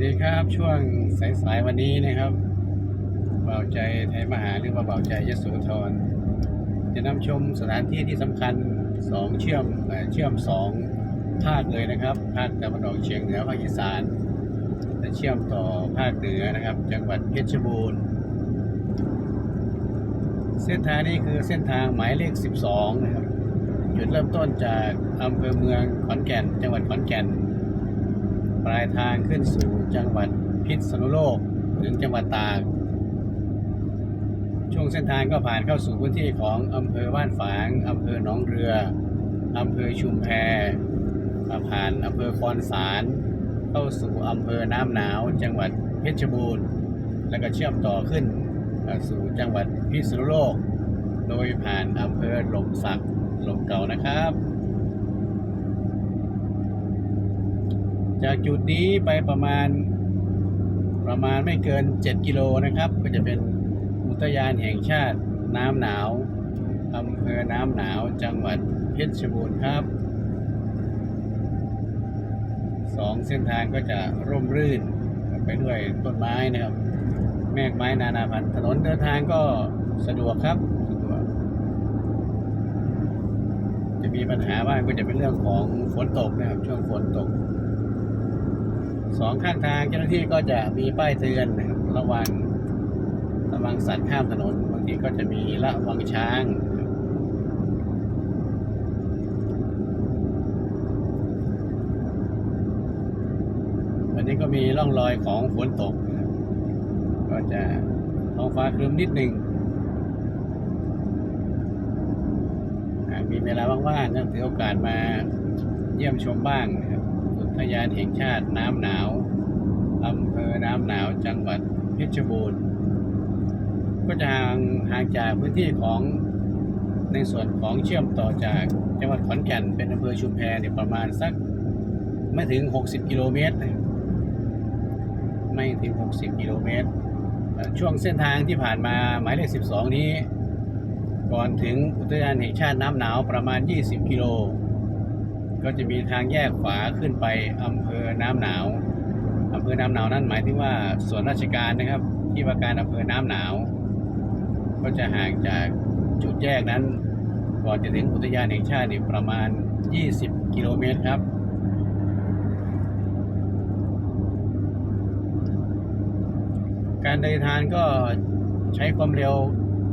สดีครับช่วงสายๆวันนี้นะครับ เบาใจไทยมหาหรือว่าเบาใจยโสธรจะนำชมสถานที่ที่สำคัญสองเชื่อมเอ่อเชื่อมสองภาคเลยนะครับภาคตะวันออกเฉียงเหนือภาคอีสานและเชื่อมต่อภาคเหนือนะครับ จังหวัดเพชรบูรณ์เส้นทางนี้คือเส้นทางหมายเลข 12 นะครับจุดเริ่มต้นจากอำเภอเมืองขอนแก่น จังหวัดขอนแก่น ปลายทางขึ้นสู่จังหวัดพิษณุโลกถึงจังหวัดตาก ช่วงเส้นทางก็ผ่านเข้าสู่พื้นที่ของอำเภอบ้านฝาง อำเภอหนองเรือ อำเภอชุมแพผ่านอำเภอคอนสาร เข้าสู่อำเภอน้ำหนาว จังหวัดเพชรบูรณ์ แล้วก็เชื่อมต่อขึ้นสู่จังหวัดพิษณุโลก โดยผ่านอำเภอหลมสักหลมเก่านะครับ จากจุดนี้ไปประมาณประมาณไม่เกิน 7 กิโลนะครับ ก็จะเป็นอุทยานแห่งชาติน้ำหนาวอำเภอน้ำหนาวจังหวัดเพชรบูรณ์ครับสองเส้นทางก็จะร่มรื่นไปด้วยต้นไม้นะครับ แมกไม้นานาพันธุ์ถนนเดินทางก็สะดวกครับสะดวกจะมีปัญหาบ้างก็จะเป็นเรื่องของฝนตกนะครับ ช่วงฝนตก สองข้างทางเจ้าหน้าที่ก็จะมีป้ายเตือนนะครับระวังระวังสัตว์ข้ามถนนบางทีก็จะมีระวังช้างวันนี้ก็มีร่องรอยของฝนตก ก็จะท้องฟ้าครึ้มนิดหนึ่งมีเวลาว่างๆก็ถือโอกาสมาเยี่ยมชมบ้าง ทยานแห่งชาติน้ำหนาวอำเภอน้ำหนาวจังหวัดเพชรบูรณ์ก็จะห่างห่างจากพื้นที่ของในส่วนของเชื่อมต่อจากจังหวัดขอนแก่นเป็นอำเภอชุมแพเนี่ยประมาณสักไม่ถึง 60 กิโลเมตร ไม่ถึง 60 กิโลเมตร ช่วงเส้นทางที่ผ่านมาหมายเลข 12 นี้ ก่อนถึงอุทยานแห่งชาติน้ำหนาวประมาณ 20 กิโล ก็จะมีทางแยกขวาขึ้นไปอำเภอน้ำหนาวอำเภอน้ำหนาวนั่นหมายถึงว่าส่วนราชการนะครับ ที่ว่าการอำเภอน้ำหนาว ก็จะห่างจากจุดแยกนั้น ก่อนจะถึงอุทยานแห่งชาตินี่ประมาณ 20 กิโลเมตรครับการเดินทางก็ใช้ความเร็ว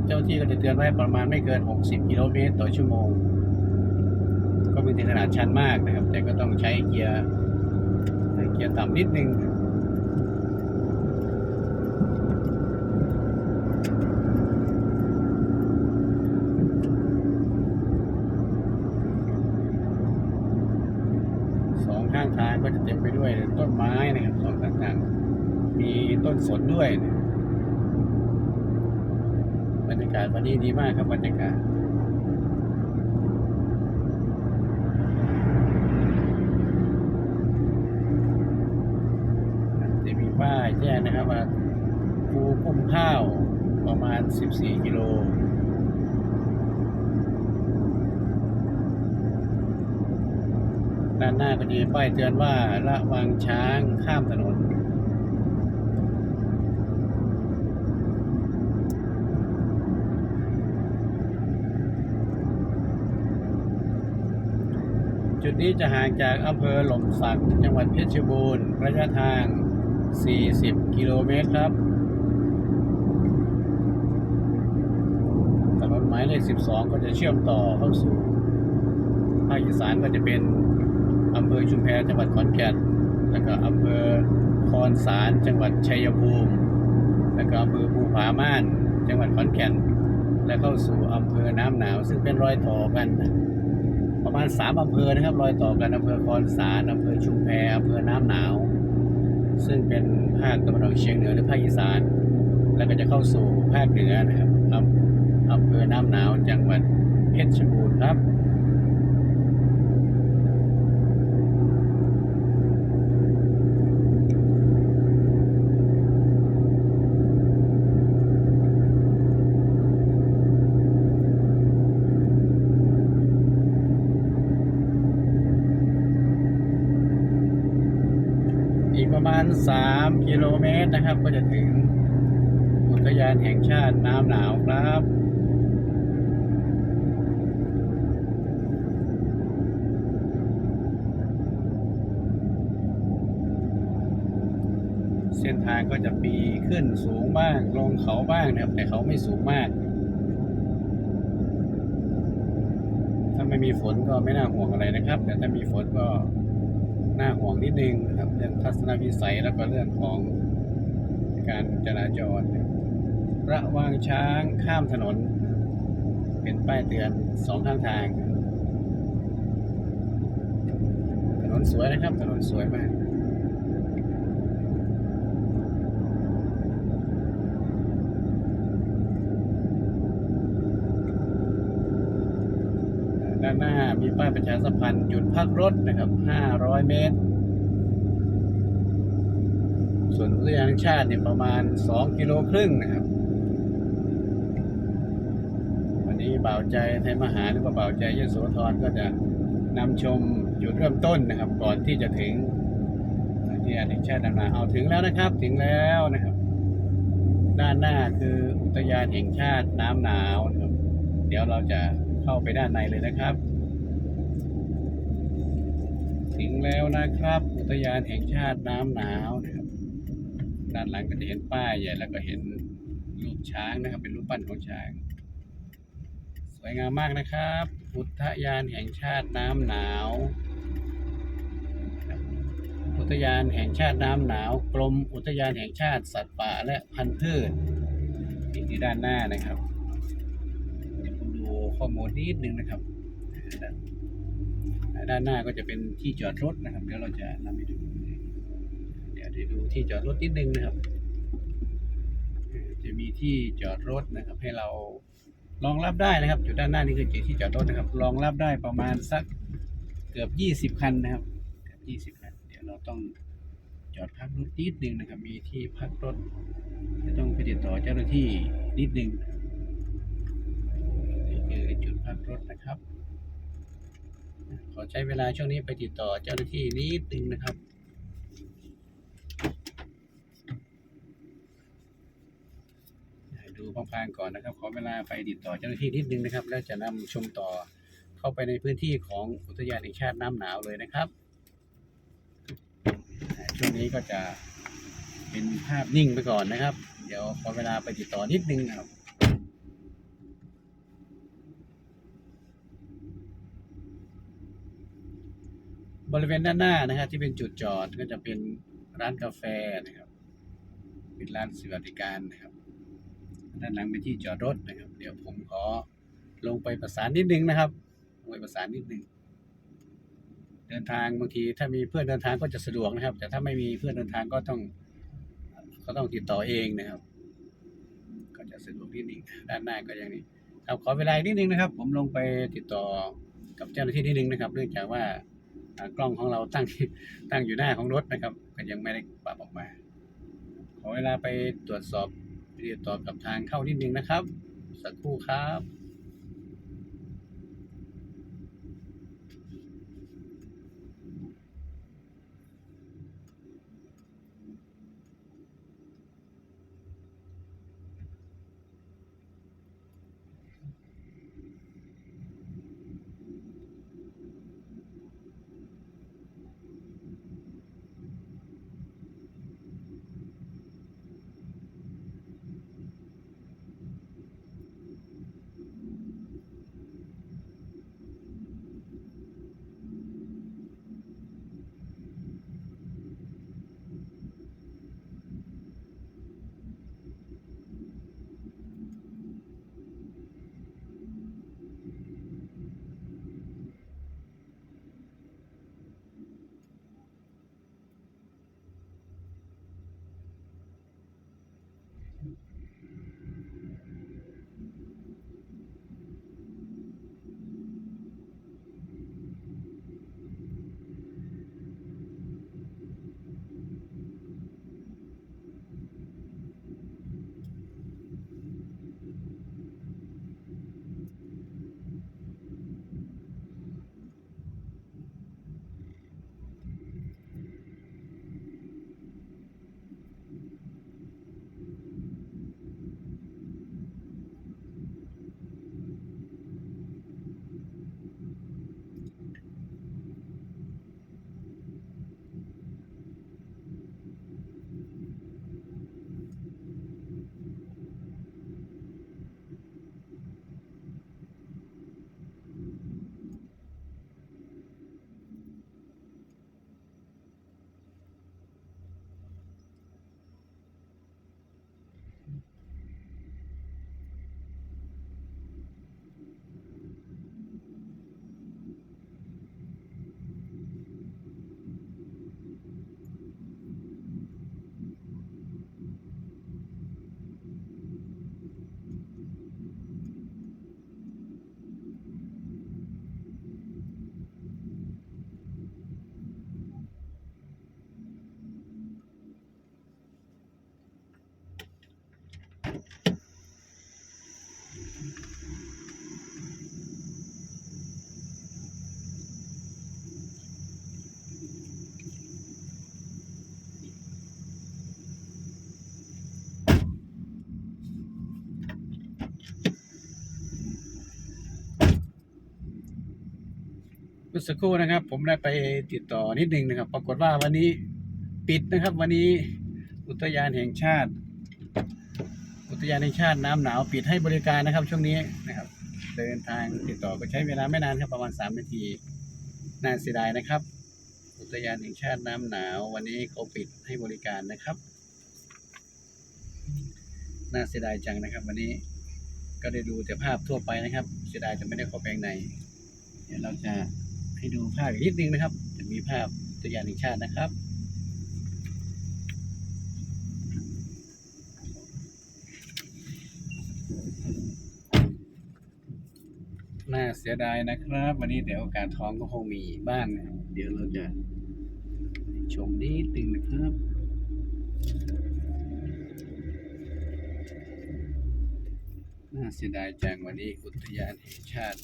เจ้าที่ก็จะเตือนไว้ประมาณไม่เกิน 60 กิโลเมตรต่อชั่วโมง ก็ไม่ถึงขนาดชันมากนะครับ แต่ก็ต้องใช้เกียร์เกียร์ต่ำนิดนึงสองข้างทางก็จะเต็มไปด้วยต้นไม้นะครับสองข้างทางมีต้นสนด้วยนะบรรยากาศวันนี้ดีมากครับบรรยากาศ จะมี ป้ายแจ้งนะครับว่าภูกุ้มข้าวประมาณ 14 กิโลด้านหน้าก็จะมีป้ายเตือนว่าระวังช้างข้ามถนน จุดนี้จะห่างจากอำเภอหล่มสักจังหวัดเพชรบูรณ์ระยะทาง 40 กิโลเมตรครับ ถนนหมายเลข 12 ก็จะเชื่อมต่อเข้าสู่ภาคอีสานก็จะเป็นอำเภอชุมแพจังหวัดขอนแก่น แล้วก็อำเภอคอนสารจังหวัดชัยภูมิ แล้วก็อำเภอภูผาม่าน จังหวัดขอนแก่น และเข้าสู่อำเภอน้ำหนาว ซึ่งเป็นรอยต่อกัน ประมาณสามอำเภอนะครับ รอยต่อกันอำเภอคอนสารอำเภอชุมแพอำเภอน้ำหนาว ซึ่งเป็นภาคตะวันออกเฉียงเหนือหรือภาคอีสาน แล้วก็จะเข้าสู่ภาคเหนือนะครับอำเภอน้ำหนาวจังหวัดเพชรบูรณ์ครับ 3 กิโลเมตรนะครับ ก็จะถึงอุทยานแห่งชาติน้ำหนาวครับเส้นทางก็จะปีขึ้นสูงบ้าง ลงเขาบ้างนะครับ แต่เขาไม่สูงมาก ถ้าไม่มีฝนก็ไม่น่าห่วงอะไรนะครับ แต่ถ้ามีฝนก็ น่าห่วงนิดนึงนะครับเรื่องทัศนวิสัยแล้วก็เรื่องของการจราจร ระวางช้างข้ามถนน เป็นป้ายเตือนสองข้างทาง ถนนสวยนะครับ ถนนสวยมากด้านหน้า มีป้ายประชาสัมพันธ์จุดพักรถนะครับ 500 เมตร ส่วนอุทยานแห่งชาติเนี่ยประมาณ 2 กิโลครึ่งนะครับ วันนี้เบาใจไทยมหาหรือว่าเบาใจยโสธรก็จะนำชมจุดเริ่มต้นนะครับ ก่อนที่จะถึงอุทยานแห่งชาติดำนาเอาถึงแล้วนะครับ ถึงแล้วนะครับ ด้านหน้าคืออุทยานแห่งชาติน้ำหนาวนะครับ เดี๋ยวเราจะเข้าไปด้านในเลยนะครับ ถึงแล้วนะครับ อุทยานแห่งชาติน้ำหนาวนะครับด้านหลังก็จะเห็นป้ายใหญ่แล้วก็เห็นรูปช้างนะครับ เป็นรูปปั้นของช้าง สวยงามมากนะครับ อุทยานแห่งชาติน้ำหนาว อุทยานแห่งชาติน้ำหนาว กรมอุทยานแห่งชาติสัตว์ป่าและพันธุ์พืชนี่ที่ด้านหน้านะครับเดี๋ยวผมดูข้อมูลนิดนึงนะครับ ด้านหน้าก็จะเป็นที่จอดรถนะครับ เดี๋ยวเราจะนำไปดู เดี๋ยวได้ดูที่จอดรถนิดนึงนะครับ จะมีที่จอดรถนะครับ ให้เรารองรับได้นะครับ จุดด้านหน้านี่คือจุดที่จอดรถนะครับรองรับได้ประมาณสักเกือบยี่สิบคันนะครับเกือบยี่สิบคัน เดี๋ยวเราต้องจอดพักรถนิดนึงนะครับ มีที่พักรถจะต้องไปติดต่อเจ้าหน้าที่นิดนึงนี่คือจุดพักรถนะครับ ขอใช้เวลาช่วงนี้ไปติดต่อเจ้าหน้าที่นิดนึงนะครับดูพลางๆก่อนนะครับ ขอเวลาไปติดต่อเจ้าหน้าที่นิดนึงนะครับ แล้วจะนำชมต่อเข้าไปในพื้นที่ของอุทยานแห่งชาติน้ำหนาวเลยนะครับ ช่วงนี้ก็จะเป็นภาพนิ่งไปก่อนนะครับ เดี๋ยวขอเวลาไปติดต่อนิดนึงครับ บริเวณด้านหน้านะครับที่เป็นจุดจอดก็จะเป็นร้านกาแฟนะครับ เป็นร้านสวัสดิการนะครับ ด้านหลังเป็นที่จอดรถนะครับ เดี๋ยวผมขอลงไปประสานนิดนึงนะครับลงไปประสานนิดนึงเดินทางบางทีถ้ามีเพื่อนเดินทางก็จะสะดวกนะครับ แต่ถ้าไม่มีเพื่อนเดินทางก็ต้องก็ต้องติดต่อเองนะครับ ก็จะสะดวกนิดนึงด้านหน้าก็อย่างนี้ครับขอเวลานิดนึงนะครับ ผมลงไปติดต่อกับเจ้าหน้าที่นิดนึงนะครับ เนื่องจากว่า กล้องของเราตั้งตั้งอยู่หน้าของรถนะครับก็ยังไม่ได้ปรับออกมา ขอเวลาไปตรวจสอบติดต่อกับทางเข้านิดนึงนะครับ สักครู่ครับ มื่อสักครู่นะครับ ผมได้ไปติดต่อนิดนึงนะครับ ปรากฏว่าวันนี้ปิดนะครับ วันนี้อุทยานแห่งชาติ อุทยานแห่งชาติน้ำหนาวปิดให้บริการนะครับ ช่วงนี้นะครับ เดินทางติดต่อก็ใช้เวลาไม่นานครับประมาณสามนาทีน่าเสียดายนะครับ อุทยานแห่งชาติน้ำหนาว วันนี้เขาปิดให้บริการนะครับน่าเสียดายจังนะครับ วันนี้ก็ได้ดูแต่ภาพทั่วไปนะครับ เสียดายจะไม่ได้ขอแปลงในเดี๋ยวเราจะ ให้ดูภาพอีกนิดนึงนะครับ จะมีภาพอุทยานแห่งชาตินะครับน่าเสียดายนะครับ วันนี้เดี๋ยวโอกาสท้องก็คงมีบ้านเดี๋ยวเราจะชมนิดนึงนะครับน่าเสียดายจังวันนี้อุทยานแห่งชาติ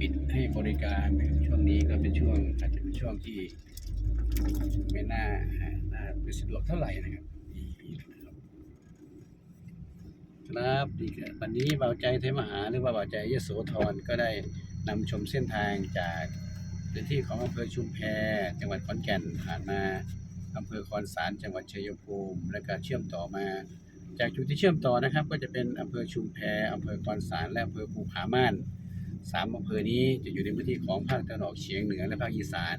ปิดให้บริการช่วงนี้ก็เป็นช่วงอาจจะเป็นช่วงที่ไม่น่าน่าไปสะดวกเท่าไหร่นะครับนะครับดีครับวันนี้เบาใจเทมหาหรือว่าเบาใจยโสธรก็ได้นำชมเส้นทางจากพื้นที่ของอำเภอชุมแพจังหวัดขอนแก่นผ่านมาอำเภอคอนสารจังหวัดชัยภูมิ และก็เชื่อมต่อมา จากจุดที่เชื่อมต่อนะครับ ก็จะเป็นอำเภอชุมแพอำเภอคอนสารและอำเภอภูผาม่าน สามอำเภอนี้จะอยู่ในพื้นที่ของภาคตะวันออกเฉียงเหนือและภาคอีสาน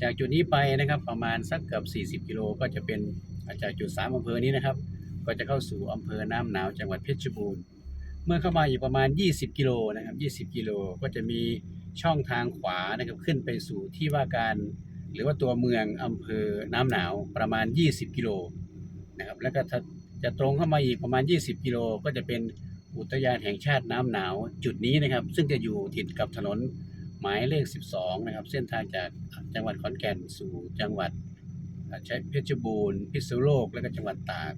จากจุดนี้ไปนะครับประมาณสักเกือบ40 กิโลก็จะเป็นจากจุดสามอำเภอนี้นะครับ ก็จะเข้าสู่อำเภอน้ำหนาวจังหวัดเพชรบูรณ์ เมื่อเข้ามาอยู่ประมาณ 20 กิโลนะครับ20 กิโลก็จะมีช่องทางขวานะครับขึ้นไปสู่ที่ว่าการหรือว่าตัวเมืองอำเภอน้ำหนาวประมาณ 20 กิโลนะครับแล้วก็จะตรงเข้ามาอีกประมาณ 20 กิโลก็จะเป็น อุทยานแห่งชาติน้ำหนาวจุดนี้นะครับ ซึ่งจะอยู่ติดกับถนนหมายเลข 12 นะครับ เส้นทางจากจังหวัดขอนแก่นสู่จังหวัดใช้เพชรบูรณ์พิษณุโลกและก็จังหวัดตาก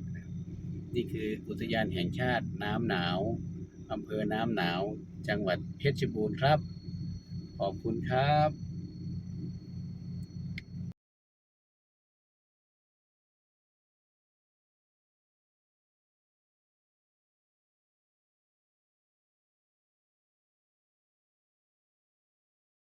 นี่คืออุทยานแห่งชาติน้ำหนาวอำเภอน้ำหนาว จังหวัดเพชรบูรณ์ครับ ขอบคุณครับ